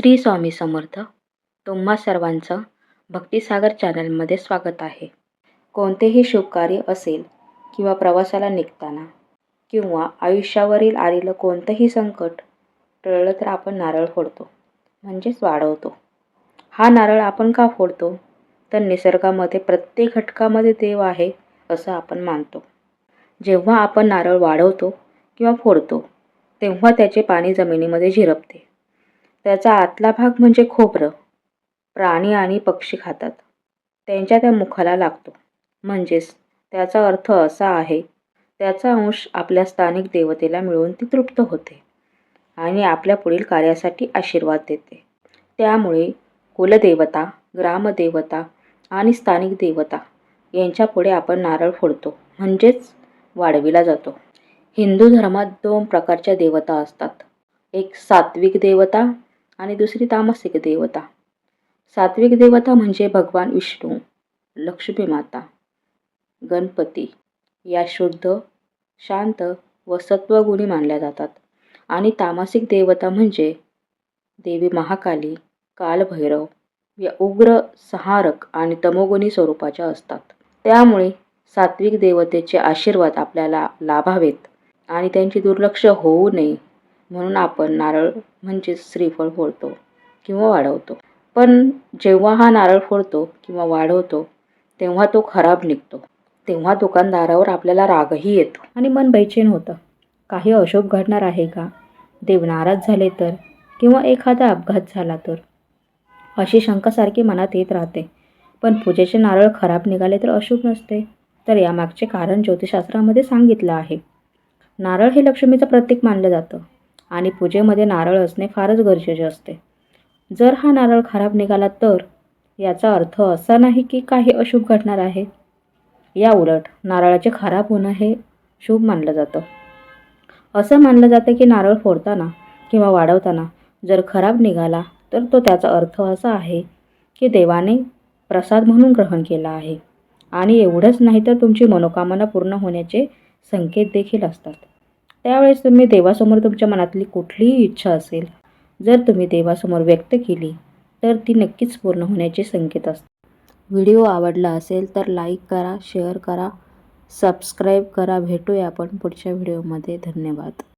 श्री स्वामी समर्थ. तुम्हा सर्वांचं भक्तिसागर चॅनलमध्ये स्वागत आहे. कोणतेही शुभकार्य असेल किंवा प्रवासाला निघताना किंवा आयुष्यावरील आलेलं कोणतंही संकट टळलं तर आपण नारळ फोडतो म्हणजेच वाढवतो. हा नारळ आपण का फोडतो? तर निसर्गामध्ये प्रत्येक घटकामध्ये देव आहे असं आपण मानतो. जेव्हा आपण नारळ वाढवतो किंवा फोडतो तेव्हा त्याचे पाणी जमिनीमध्ये झिरपते. त्याचा आतला भाग म्हणजे खोबरं. प्राणी आणि पक्षी खातात. त्यांच्या त्या मुखाला लागतो. म्हणजेच त्याचा अर्थ असा आहे त्याचा अंश आपल्या स्थानिक देवतेला मिळून ती तृप्त होते आणि आपल्या पुढील कार्यासाठी आशीर्वाद देते. त्यामुळे कुलदेवता ग्रामदेवता आणि स्थानिक देवता यांच्यापुढे आपण नारळ फोडतो म्हणजेच वाढविला जातो. हिंदू धर्मात दोन प्रकारच्या देवता असतात. एक सात्विक देवता आणि दुसरी तामसिक देवता. सात्विक देवता म्हणजे भगवान विष्णू लक्ष्मी माता गणपती. या शुद्ध शांत व सत्वगुणी मानल्या जातात. आणि तामसिक देवता म्हणजे देवी महाकाली कालभैरव या उग्र संहारक आणि तमोगुणी स्वरूपाच्या असतात. त्यामुळे सात्विक देवतेचे आशीर्वाद आपल्याला लाभावेत आणि त्यांचे दुर्लक्ष होऊ नये म्हणून आपण नारळ म्हणजेच श्रीफळ फोडतो किंवा वाढवतो. पण जेव्हा हा नारळ फोडतो किंवा वाढवतो तेव्हा तो खराब निघतो. तेव्हा दुकानदारावर आपल्याला रागही येतो. आणि मन बेचैन होतं. काही अशोभ घडणार आहे का? देव नाराज झाले तर? किंवा एखादा अपघात झाला तर? अशी शंकासारखी मनात येत राहते. पण पूजेचे नारळ खराब निघाले तर अशुभ नसते. तर यामागचे कारण ज्योतिषशास्त्रामध्ये सांगितलं आहे. नारळ हे लक्ष्मीचं प्रतीक मानलं जातं. आणि पूजेमध्ये नारळ असणे फारच गरजेचे असते. जर हा नारळ खराब निघाला तर याचा अर्थ असा नाही की काही अशुभ घडणार आहे. या उलट नारळाचे खराब होणं हे शुभ मानलं जातं. असं मानलं जातं की नारळ फोडताना किंवा वाढवताना जर खराब निघाला तर तो त्याचा अर्थ असा आहे की देवाने प्रसाद म्हणून ग्रहण केला आहे. आणि एवढंच नाही तर तुमची मनोकामना पूर्ण होण्याचे संकेत देखील असतात. त्यावेळेस तुम्ही देवासमोर तुमच्या मनातली कुठलीही इच्छा असेल जर तुम्ही देवासमोर व्यक्त केली तर ती नक्कीच पूर्ण होण्याचे संकेत असतात. व्हिडिओ आवडला असेल तर लाईक करा शेअर करा सबस्क्राईब करा. भेटूया आपण पुढच्या व्हिडिओमध्ये. धन्यवाद.